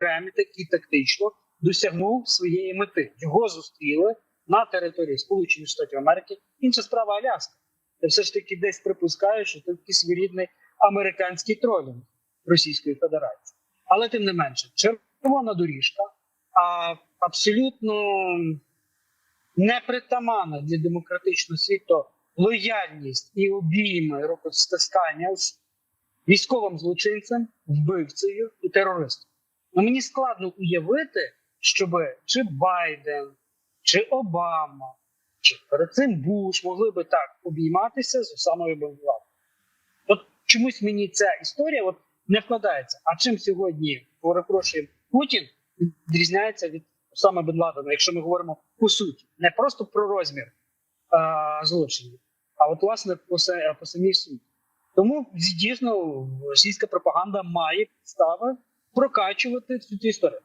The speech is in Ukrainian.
Кремль таки тактично досягнув своєї мети. Його зустріли на території Сполучених Штатів Америки. Інша справа Аляска. Я все ж таки десь припускаю, що це такий своєрідний американський тролінг Російської Федерації. Але тим не менше, червона доріжка, а абсолютно непритаманна для демократичного світу лояльність і обійми рукостискання з військовим злочинцем, вбивцею і терористом. Ну мені складно уявити, щоб чи Байден, чи Обама, чи перед цим Буш могли би так обійматися з Осамою Бен. От чомусь мені ця історія от не вкладається. А чим сьогодні перепрошую, Путін відрізняється від Осами Бен Ладена, якщо ми говоримо по суті, не просто про розмір а, злочинів, а от власне по, по самій суті. Тому дійсно російська пропаганда має підстави прокачувати цю історію.